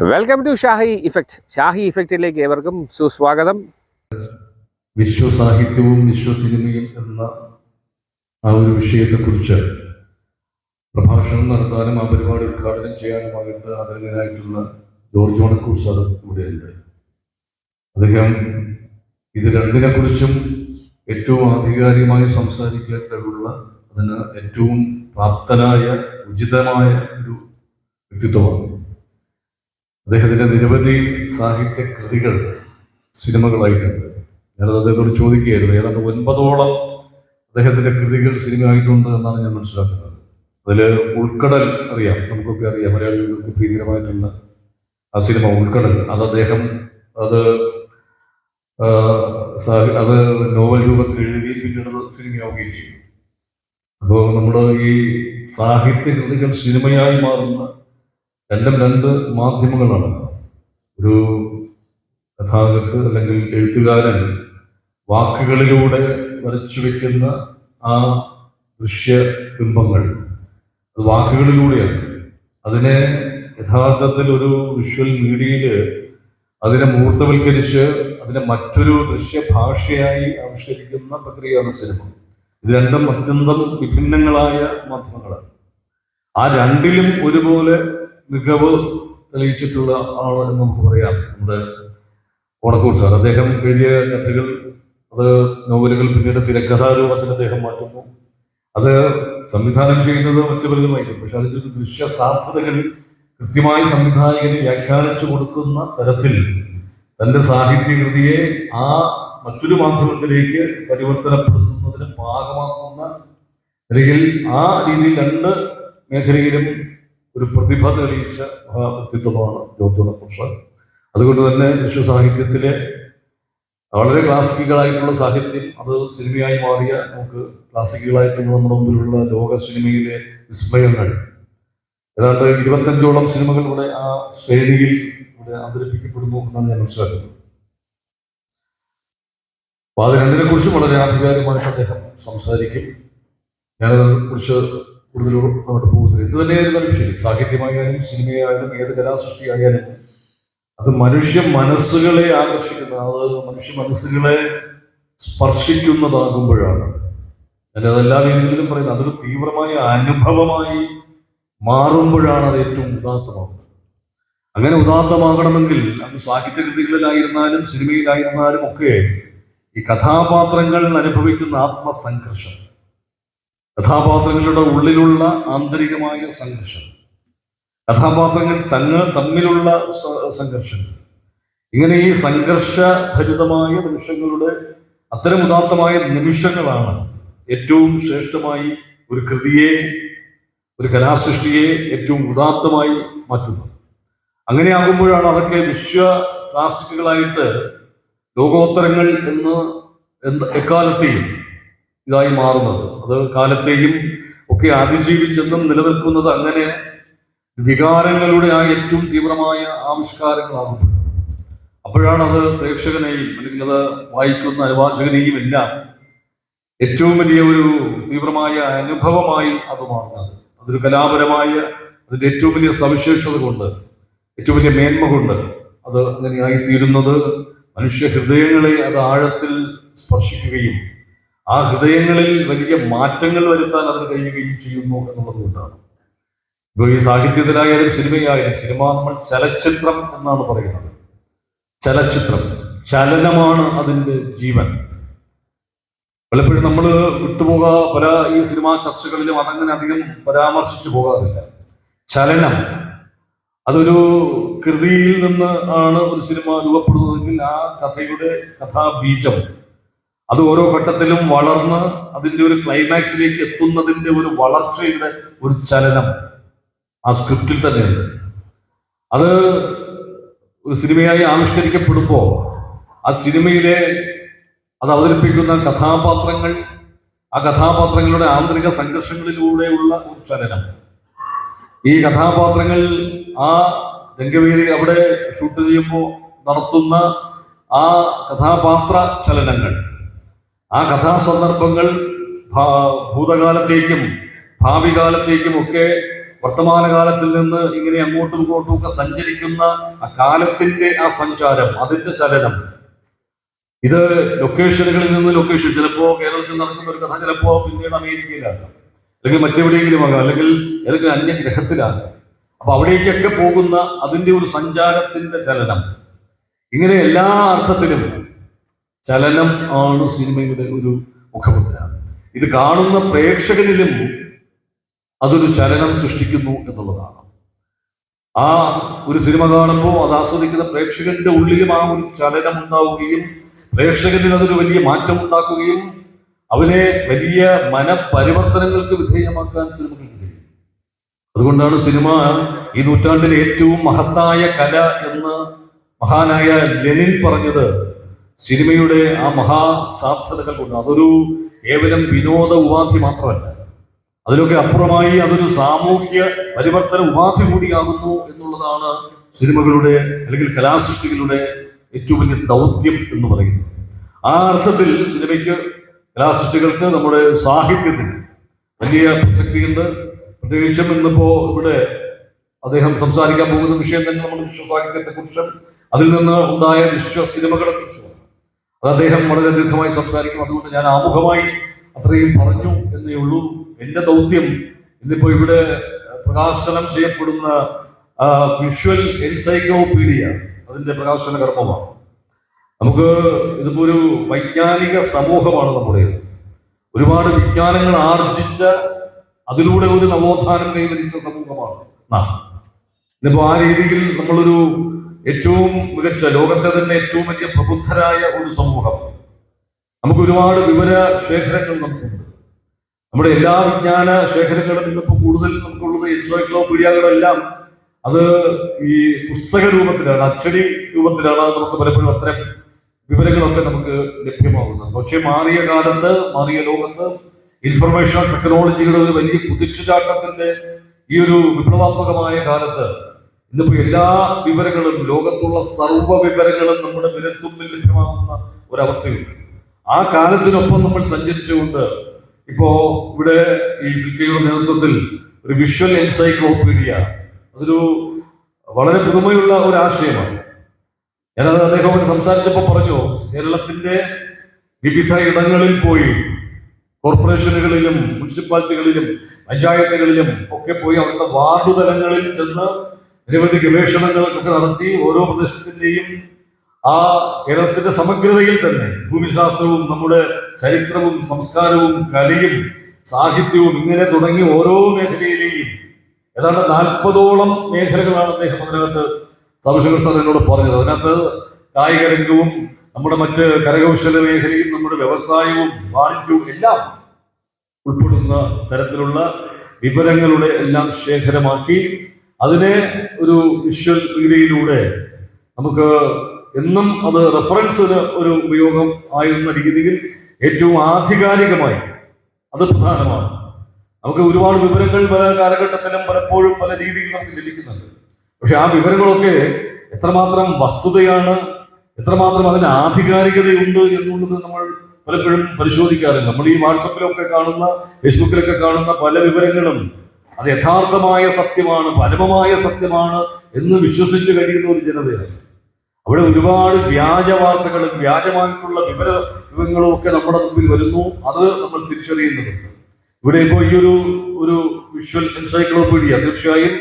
Welcome to Shahi effect Shahi ഇഫക്റ്റിലേക്ക് ഏവർക്കും സുസ്വാഗതം. വിശ്വസാഹിത്യവും വിശ്വസിനിമയും എന്ന ആ ഒരു വിഷയത്തെക്കുറിച്ച് പ്രഭാഷണം നടത്താനും ആ പരിപാടി ഉദ്ഘാടനം ചെയ്യാനുമായിട്ട് ആദരണീയനായിട്ടുള്ള ജോർജ് മണക്കൂർ സാർ ഇവിടെയുണ്ട്. അദ്ദേഹം ഇത് രണ്ടിനെക്കുറിച്ചും ഏറ്റവും ആധികാരികമായി സംസാരിക്കാൻ കഴിവുള്ള അതിന് ഏറ്റവും പ്രാപ്തനായ ഉചിതമായ ഒരു വ്യക്തിത്വമാണ്. അദ്ദേഹത്തിന്റെ നിരവധി സാഹിത്യ കൃതികൾ സിനിമകളായിട്ടുണ്ട് ഞാനത് അദ്ദേഹത്തോട് ചോദിക്കുകയായിരുന്നു ഏതാണ്ട് ഒൻപതോളം അദ്ദേഹത്തിന്റെ കൃതികൾ സിനിമ ആയിട്ടുണ്ട് എന്നാണ് ഞാൻ മനസ്സിലാക്കുന്നത്. അതിൽ ഉൾക്കടൽ അറിയാം നമുക്കൊക്കെ അറിയാം മലയാളികൾക്ക് പ്രീതികരമായിട്ടുള്ള ആ സിനിമ ഉൾക്കടൽ. അത് അദ്ദേഹം അത് അത് നോവൽ രൂപത്തിൽ എഴുതുകയും പിന്നീട് സിനിമയാവുകയും ചെയ്തു. അപ്പോൾ നമ്മുടെ ഈ സാഹിത്യ കൃതികൾ സിനിമയായി മാറുന്ന രണ്ടും രണ്ട് മാധ്യമങ്ങളാണ്. ഒരു കഥാകൃത്ത് അല്ലെങ്കിൽ എഴുത്തുകാരൻ വാക്കുകളിലൂടെ വരച്ചു വയ്ക്കുന്ന ആ ദൃശ്യ ബിംബങ്ങൾ അത് വാക്കുകളിലൂടെയാണ്. അതിനെ യഥാർത്ഥത്തിൽ ഒരു വിഷ്വൽ മീഡിയയിൽ അതിനെ മൂർത്തവൽക്കരിച്ച് അതിനെ മറ്റൊരു ദൃശ്യഭാഷയായി ആവിഷ്കരിക്കുന്ന പ്രക്രിയയാണ് സിനിമ. ഇത് രണ്ടും അത്യന്തം വിഭിന്നങ്ങളായ മാധ്യമങ്ങളാണ്. ആ രണ്ടിലും ഒരുപോലെ മികവ് തെളിയിച്ചിട്ടുള്ള ആൾ എന്ന് നമുക്ക് പറയാം. നമ്മുടെ ഓണക്കൂർ സാർ. അദ്ദേഹം എഴുതിയ കഥകൾ അത് നോവലുകൾ പിന്നീട് തിരക്കഥാരൂപത്തിന് അദ്ദേഹം മാറ്റുന്നു. അത് സംവിധാനം ചെയ്യുന്നത് മറ്റു പലരുമായിരിക്കും പക്ഷെ അതിന്റെ ഒരു ദൃശ്യ സാധ്യതകൾ കൃത്യമായി സംവിധായകന് വ്യാഖ്യാനിച്ചു കൊടുക്കുന്ന തരത്തിൽ തന്റെ സാഹിത്യകൃതിയെ ആ മറ്റൊരു മാധ്യമത്തിലേക്ക് പരിവർത്തനപ്പെടുത്തുന്നതിന് പാകമാക്കുന്ന അല്ലെങ്കിൽ ആ രീതിയിൽ രണ്ട് മേഖലയിലും ഒരു പ്രതിഭ തെളിയിച്ച മഹാ വ്യക്തിത്വമാണ് ജോർജ് പുഷ അതുകൊണ്ട് തന്നെ വിശ്വ സാഹിത്യത്തിലെ വളരെ ക്ലാസിക്കുകളായിട്ടുള്ള സാഹിത്യം അത് സിനിമയായി മാറിയ നമുക്ക് ക്ലാസിക്കുകളായിട്ടുള്ള നമ്മുടെ മുമ്പിലുള്ള ലോക സിനിമയിലെ വിസ്മയങ്ങൾ. ഏതാണ്ട് ഇരുപത്തഞ്ചോളം സിനിമകൾ ഇവിടെ ആ ശ്രേണിയിൽ ഇവിടെ അവതരിപ്പിക്കപ്പെടുന്നു എന്നാണ് ഞാൻ മനസ്സിലാക്കുന്നത്. അപ്പൊ അത് രണ്ടിനെ കുറിച്ചും വളരെ ആധികാരികമായിട്ട് അദ്ദേഹം സംസാരിക്കും. ഞാനതിനെ കുറിച്ച് കൂടുതൽ അങ്ങോട്ട് പോകുന്നത്. എന്ത് തന്നെയായിരുന്നാലും ശരി സാഹിത്യമായാലും സിനിമയായാലും ഏത് കലാസൃഷ്ടിയായാലും അത് മനുഷ്യ മനസ്സുകളെ ആകർഷിക്കുന്ന അത് മനുഷ്യ മനസ്സുകളെ സ്പർശിക്കുന്നതാകുമ്പോഴാണ്. ഞാൻ അതെല്ലാ രീതിയിലും പറയുന്നത് അതൊരു തീവ്രമായ അനുഭവമായി മാറുമ്പോഴാണ് അത് ഏറ്റവും ഉദാത്തമാകുന്നത്. അങ്ങനെ ഉദാത്തമാകണമെങ്കിൽ അത് സാഹിത്യകൃതികളിലായിരുന്നാലും സിനിമയിലായിരുന്നാലും ഒക്കെ ഈ കഥാപാത്രങ്ങൾ അനുഭവിക്കുന്ന ആത്മസംഘർഷം കഥാപാത്രങ്ങളുടെ ഉള്ളിലുള്ള ആന്തരികമായ സംഘർഷം. കഥാപാത്രങ്ങൾ തങ്ങൾ തമ്മിലുള്ള സംഘർഷം. ഇങ്ങനെ ഈ സംഘർഷഭരിതമായ നിമിഷങ്ങളുടെ അത്തരം ഉദാത്തമായ നിമിഷങ്ങളാണ് ഏറ്റവും ശ്രേഷ്ഠമായി ഒരു കൃതിയെ ഒരു കലാസൃഷ്ടിയെ ഏറ്റവും ഉദാത്തമായി മാറ്റുന്നത്. അങ്ങനെയാകുമ്പോഴാണ് അതൊക്കെ വിശ്വ ക്ലാസിക്കുകളായിട്ട് ലോകോത്തരങ്ങൾ എന്ന് എക്കാലത്തെയും ഇതായി മാറുന്നത്. അത് കാലത്തെയും ഒക്കെ അതിജീവിച്ചെന്നും നിലനിൽക്കുന്നത് അങ്ങനെ വികാരങ്ങളുടെ ആ ഏറ്റവും തീവ്രമായ ആവിഷ്കാരങ്ങളാകുമ്പോഴാണ് അപ്പോഴാണ് അത് പ്രേക്ഷകനെയും അല്ലെങ്കിൽ അത് വായിക്കുന്ന അനുവാചകനെയും എല്ലാം ഏറ്റവും വലിയ ഒരു തീവ്രമായ അനുഭവമായി അത് മാറുന്നത്. അതൊരു കലാപരമായ അതിന്റെ ഏറ്റവും വലിയ സവിശേഷത കൊണ്ട് ഏറ്റവും വലിയ മേന്മ കൊണ്ട് അത് അങ്ങനെയായി തീരുന്നത് മനുഷ്യ ഹൃദയങ്ങളെ അത് ആഴത്തിൽ സ്പർശിക്കുകയും ആ ഹൃദയങ്ങളിൽ വലിയ മാറ്റങ്ങൾ വരുത്താൻ അതിന് കഴിയുകയും ചെയ്യുന്നു എന്നുള്ളത് കൊണ്ടാണ്. ഇപ്പോൾ ഈ സാഹിത്യത്തിലായാലും സിനിമയായാലും സിനിമ നമ്മൾ ചലച്ചിത്രം എന്നാണ് പറയുന്നത്. ചലച്ചിത്രം ചലനമാണ് അതിന്റെ ജീവൻ. പലപ്പോഴും നമ്മൾ വിട്ടുപോകാ പല ഈ സിനിമാ ചർച്ചകളിലും അതങ്ങനെ അധികം പരാമർശിച്ചു പോകാറില്ല. ചലനം അതൊരു കൃതിയിൽ നിന്ന് ആണ് ഒരു സിനിമ രൂപപ്പെടുന്നതെങ്കിൽ ആ കഥയുടെ കഥാബീജം അത് ഓരോ ഘട്ടത്തിലും വളർന്ന് അതിന്റെ ഒരു ക്ലൈമാക്സിലേക്ക് എത്തുന്നതിന്റെ ഒരു വളർച്ചയുടെ ഒരു ചലനം ആ സ്ക്രിപ്റ്റിൽ തന്നെയുണ്ട്. അത് ഒരു സിനിമയായി ആവിഷ്കരിക്കപ്പെടുമ്പോൾ ആ സിനിമയിലെ അത് അവതരിപ്പിക്കുന്ന കഥാപാത്രങ്ങൾ ആ കഥാപാത്രങ്ങളുടെ ആന്തരിക സംഘർഷങ്ങളിലൂടെയുള്ള ഒരു ചലനം. ഈ കഥാപാത്രങ്ങൾ ആ രംഗവേദി അവിടെ ഷൂട്ട് ചെയ്യുമ്പോൾ നടത്തുന്ന ആ കഥാപാത്ര ചലനങ്ങൾ ആ കഥാസന്ദർഭങ്ങൾ ഭൂതകാലത്തേക്കും ഭാവി കാലത്തേക്കും ഒക്കെ വർത്തമാനകാലത്തിൽ നിന്ന് ഇങ്ങനെ അങ്ങോട്ടും ഇങ്ങോട്ടും ഒക്കെ സഞ്ചരിക്കുന്ന ആ കാലത്തിന്റെ ആ സഞ്ചാരം അതിന്റെ ചലനം. ഇത് ലൊക്കേഷനുകളിൽ നിന്ന് ലൊക്കേഷൻ ചിലപ്പോ കേരളത്തിൽ നടക്കുന്ന ഒരു കഥ ചിലപ്പോ പിന്നീട് അമേരിക്കയിലാകാം. അല്ലെങ്കിൽ മറ്റെവിടെയെങ്കിലും ആകാം അല്ലെങ്കിൽ ഏതെങ്കിലും അന്യഗ്രഹത്തിലാകാം. അപ്പൊ അവിടേക്കൊക്കെ പോകുന്ന അതിന്റെ ഒരു സഞ്ചാരത്തിന്റെ ചലനം. ഇങ്ങനെ എല്ലാ അർത്ഥത്തിലും ചലനം ആണ് സിനിമയുടെ ഒരു മുഖമുദ്ര. ഇത് കാണുന്ന പ്രേക്ഷകനിലും അതൊരു ചലനം സൃഷ്ടിക്കുന്നു എന്നുള്ളതാണ്. ആ ഒരു സിനിമ കാണുമ്പോൾ അത് ആസ്വദിക്കുന്ന പ്രേക്ഷകന്റെ ഉള്ളിലും ആ ഒരു ചലനം ഉണ്ടാവുകയും പ്രേക്ഷകരിൽ അതൊരു വലിയ മാറ്റം ഉണ്ടാക്കുകയും അവനെ വലിയ മനപരിവർത്തനങ്ങൾക്ക് വിധേയമാക്കാൻ സിനിമകൾക്ക് കഴിയും അതുകൊണ്ടാണ് സിനിമ ഈ നൂറ്റാണ്ടിലെ ഏറ്റവും മഹത്തായ കല എന്ന് മഹാനായ ലെനിൻ പറഞ്ഞത് സിനിമയുടെ ആ മഹാസാധ്യതകൾ കൊണ്ട് അതൊരു കേവലം വിനോദ ഉപാധി മാത്രമല്ല. അതിലൊക്കെ അപ്പുറമായി അതൊരു സാമൂഹ്യ പരിവർത്തന ഉപാധി കൂടിയാകുന്നു എന്നുള്ളതാണ് സിനിമകളുടെ അല്ലെങ്കിൽ കലാസൃഷ്ടികളുടെ ഏറ്റവും വലിയ ദൗത്യം എന്ന് പറയുന്നത്. ആ അർത്ഥത്തിൽ സിനിമയ്ക്ക് കലാസൃഷ്ടികൾക്ക് നമ്മുടെ സാഹിത്യത്തിന് വലിയ പ്രസക്തിയുണ്ട്. പ്രത്യേകിച്ചും ഇന്നിപ്പോ ഇവിടെ അദ്ദേഹം സംസാരിക്കാൻ പോകുന്ന വിഷയം തന്നെ നമ്മുടെ വിശ്വസാഹിത്യത്തെ കുറിച്ചും അതിൽ നിന്ന് ഉണ്ടായ വിശ്വ സിനിമകളെ കുറിച്ചും അത് അദ്ദേഹം വളരെ ദീർഘമായി സംസാരിക്കും. അതുകൊണ്ട് ഞാൻ ആമുഖമായി അത്രയും പറഞ്ഞു എന്നേ ഉള്ളൂ. എന്റെ ദൗത്യം ഇന്നിപ്പോ ഇവിടെ പ്രകാശനം ചെയ്യപ്പെടുന്ന വിഷ്വൽ എൻസൈക്ലോപീഡിയ അതിന്റെ പ്രകാശന കർമ്മമാണ്. നമുക്ക് ഇതിപ്പോ ഒരു വൈജ്ഞാനിക സമൂഹമാണ് നമ്മുടേത്. ഒരുപാട് വിജ്ഞാനങ്ങൾ ആർജിച്ച അതിലൂടെ ഒരു നവോത്ഥാനം കൈവരിച്ച സമൂഹമാണ് നാം. ഇന്നിപ്പോ ആ രീതിയിൽ നമ്മളൊരു ഏറ്റവും മികച്ച ലോകത്തെ തന്നെ ഏറ്റവും വലിയ പ്രബുദ്ധരായ ഒരു സമൂഹം. നമുക്ക് ഒരുപാട് വിവര ശേഖരങ്ങൾ നമുക്കുണ്ട്. നമ്മുടെ എല്ലാ വിജ്ഞാന ശേഖരങ്ങളും ഇന്നിപ്പോൾ കൂടുതൽ നമുക്കുള്ളത് എൻസൈക്ലോപീഡിയകളെല്ലാം അത് ഈ പുസ്തക രൂപത്തിലാണ് അച്ചടി രൂപത്തിലാണ് നമുക്ക് പലപ്പോഴും അത്തരം വിവരങ്ങളൊക്കെ നമുക്ക് ലഭ്യമാകുന്നത്. പക്ഷേ മാറിയ കാലത്ത് മാറിയ ലോകത്ത് ഇൻഫർമേഷൻ ടെക്നോളജിയുടെ ഒരു വലിയ കുതിച്ചുചാട്ടത്തിന്റെ ഈ ഒരു വിപ്ലവാത്മകമായ കാലത്ത് ഇന്നിപ്പോ എല്ലാ വിവരങ്ങളും ലോകത്തുള്ള സർവ വിവരങ്ങളും നമ്മുടെ വിരൽത്തുമ്പിൽ ലഭ്യമാകുന്ന ഒരവസ്ഥയുണ്ട്. ആ കാലത്തിനൊപ്പം നമ്മൾ സഞ്ചരിച്ചുകൊണ്ട് ഇപ്പോ ഇവിടെ ഈ ഫിൽക്കയുടെ നേതൃത്വത്തിൽ ഒരു വിഷ്വൽ എൻസൈക്ലോപീഡിയ അതൊരു വളരെ പുതുമയുള്ള ഒരു ആശയമാണ് ഞാനത് അദ്ദേഹം സംസാരിച്ചപ്പോൾ പറഞ്ഞു കേരളത്തിന്റെ വിവിധ ഇടങ്ങളിൽ പോയി കോർപ്പറേഷനുകളിലും മുനിസിപ്പാലിറ്റികളിലും പഞ്ചായത്തുകളിലും ഒക്കെ പോയി അവിടുത്തെ വാർഡ് തലങ്ങളിൽ ചെന്ന് നിരവധി ഗവേഷണങ്ങളൊക്കെ നടത്തി ഓരോ പ്രദേശത്തിന്റെയും ആ കേരളത്തിന്റെ സമഗ്രതയിൽ തന്നെ ഭൂമിശാസ്ത്രവും നമ്മുടെ ചരിത്രവും സംസ്കാരവും കലയും സാഹിത്യവും ഇങ്ങനെ തുടങ്ങി ഓരോ മേഖലയിലെയും ഏതാണ്ട് നാൽപ്പതോളം മേഖലകളാണ് അദ്ദേഹം അതിനകത്ത് സവിശേഷ സാർ പറഞ്ഞത്. അതിനകത്ത് കായിക രംഗവും നമ്മുടെ മറ്റ് കരകൗശല മേഖലയും നമ്മുടെ വ്യവസായവും വാണിജ്യവും എല്ലാം ഉൾപ്പെടുന്ന തരത്തിലുള്ള വിവരങ്ങളുടെ എല്ലാം ശേഖരമാക്കി അതിനെ ഒരു വിഷ്വൽ മീഡിയയിലൂടെ നമുക്ക് എന്നും അത് റെഫറൻസിന് ഒരു ഉപയോഗം ആയിരുന്ന രീതിയിൽ ഏറ്റവും ആധികാരികമായി അത് പ്രധാനമാണ്. നമുക്ക് ഒരുപാട് വിവരങ്ങൾ പല കാലഘട്ടത്തിലും പലപ്പോഴും പല രീതിയിൽ നമുക്ക് ലഭിക്കുന്നുണ്ട്. പക്ഷെ ആ വിവരങ്ങളൊക്കെ എത്രമാത്രം വസ്തുതയാണ് എത്രമാത്രം അതിന് ആധികാരികതയുണ്ട് എന്നുള്ളത് നമ്മൾ പലപ്പോഴും പരിശോധിക്കാറില്ല. നമ്മൾ ഈ വാട്സപ്പിലൊക്കെ കാണുന്ന ഫേസ്ബുക്കിലൊക്കെ കാണുന്ന പല വിവരങ്ങളും അത് യഥാർത്ഥമായ സത്യമാണ് പരമമായ സത്യമാണ് എന്ന് വിശ്വസിച്ച് കഴിയുന്ന ഒരു ജനതയാണ്. അവിടെ ഒരുപാട് വ്യാജ വാർത്തകളും വ്യാജമായിട്ടുള്ള വിവര വിവരങ്ങളും ഒക്കെ നമ്മുടെ മുമ്പിൽ വരുന്നു. അത് നമ്മൾ തിരിച്ചറിയുന്നതുണ്ട് ഇവിടെ ഇപ്പോൾ ഈ ഒരു ഒരു വിഷ്വൽ എൻസൈക്ലോപീഡിയ തീർച്ചയായും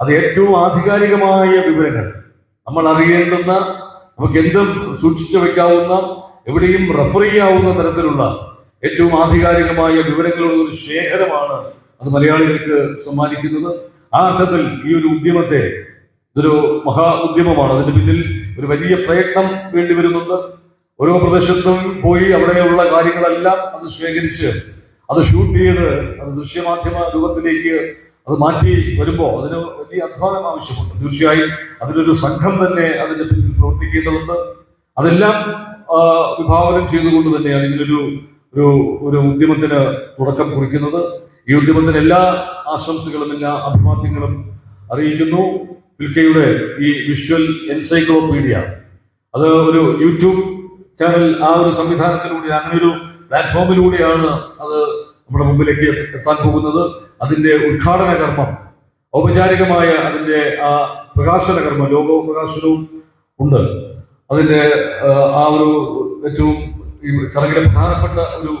അത് ഏറ്റവും ആധികാരികമായ വിവരങ്ങൾ. നമ്മൾ അറിയേണ്ടുന്ന നമുക്ക് എന്തും സൂക്ഷിച്ചു വെക്കാവുന്ന എവിടെയും റെഫർ ചെയ്യാവുന്ന തരത്തിലുള്ള ഏറ്റവും ആധികാരികമായ വിവരങ്ങളുടെ ഒരു ശേഖരമാണ് അത് മലയാളികൾക്ക് സമ്മാനിക്കുന്നത്. ആ അർത്ഥത്തിൽ ഈ ഒരു ഉദ്യമത്തെ ഇതൊരു മഹാ ഉദ്യമമാണ്. അതിന് പിന്നിൽ ഒരു വലിയ പ്രയത്നം വേണ്ടി വരുന്നുണ്ട്. ഓരോ പ്രദേശത്തും പോയി അവിടെയുള്ള കാര്യങ്ങളെല്ലാം അത് ശേഖരിച്ച് അത് ഷൂട്ട് ചെയ്ത് അത് ദൃശ്യമാധ്യമ രൂപത്തിലേക്ക് അത് മാറ്റി വരുമ്പോൾ അതിന് വലിയ അധ്വാനം ആവശ്യമുണ്ട്. തീർച്ചയായും അതിനൊരു സംഘം തന്നെ അതിന്റെ പിന്നിൽ പ്രവർത്തിക്കേണ്ടതുണ്ട്. അതെല്ലാം വിഭാവനം ചെയ്തുകൊണ്ട് തന്നെയാണ് ഇങ്ങനൊരു ഒരു ഒരു ഉദ്യമത്തിന് തുടക്കം കുറിക്കുന്നത്. ഈ ഉദ്യമത്തിന് എല്ലാ ആശംസകളും എല്ലാ അഭിവാദ്യങ്ങളും അറിയിക്കുന്നു. വിൽക്കയുടെ ഈ വിഷ്വൽ എൻസൈക്ലോപീഡിയ. അത് ഒരു യൂട്യൂബ് ചാനൽ ആ ഒരു സംവിധാനത്തിലൂടെ അങ്ങനെ ഒരു പ്ലാറ്റ്ഫോമിലൂടെയാണ് അത് നമ്മുടെ മുമ്പിലേക്ക് എത്താൻ പോകുന്നത്. അതിന്റെ ഉദ്ഘാടന കർമ്മം ഔപചാരികമായ അതിന്റെ ആ പ്രകാശന കർമ്മം ലോകോ പ്രകാശനവും ഉണ്ട്. അതിന്റെ ആ, ആ ഒരു ഏറ്റവും ഈ ചടങ്ങിലെ പ്രധാനപ്പെട്ട ഒരു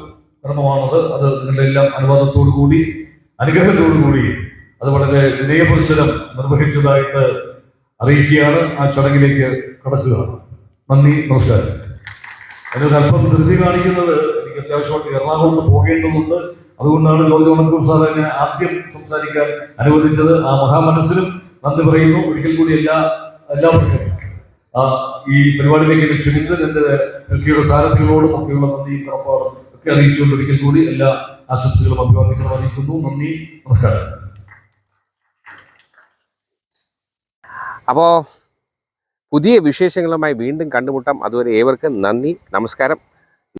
കർമ്മമാണത് അത് നിങ്ങളുടെ എല്ലാം അനുവാദത്തോടു കൂടി അനുഗ്രഹത്തോടു കൂടി അത് വളരെ വിനയപുരസരം നിർവഹിച്ചതായിട്ട് അറിയിക്കുകയാണ്. ആ ചടങ്ങിലേക്ക് കടക്കുകയാണ്. നന്ദി നമസ്കാരം. അതിനൊരു അല്പം ധൃതി കാണിക്കുന്നത് എനിക്ക് അത്യാവശ്യമായിട്ട് എറണാകുളത്ത് പോകേണ്ടതുണ്ട്. അതുകൊണ്ടാണ് ജോർജ് മണക്കൂർ സാർ എന്നെ ആദ്യം സംസാരിക്കാൻ അനുവദിച്ചത്. ആ മഹാമനസ്സിനും നന്ദി പറയുന്നു. ഒരിക്കൽ കൂടി എല്ലാ എല്ലാവർക്കും ഈ പരിപാടിയിലേക്ക് എന്നെ ക്ഷണിച്ചത് എന്റെ ഡൽഹിയുടെ സാരഥികളോടും ഒക്കെയുള്ള നന്ദിയും ഒക്കെ അറിയിച്ചുകൊണ്ട് ഒരിക്കൽ കൂടി എല്ലാ ആശംസകളും അഭിവാദ്യങ്ങളും അറിയിക്കുന്നു. നന്ദി നമസ്കാരം. അപ്പോൾ പുതിയ വിശേഷങ്ങളുമായി വീണ്ടും കണ്ടുമുട്ടാം. അതുവരെ ഏവർക്കും നന്ദി നമസ്കാരം.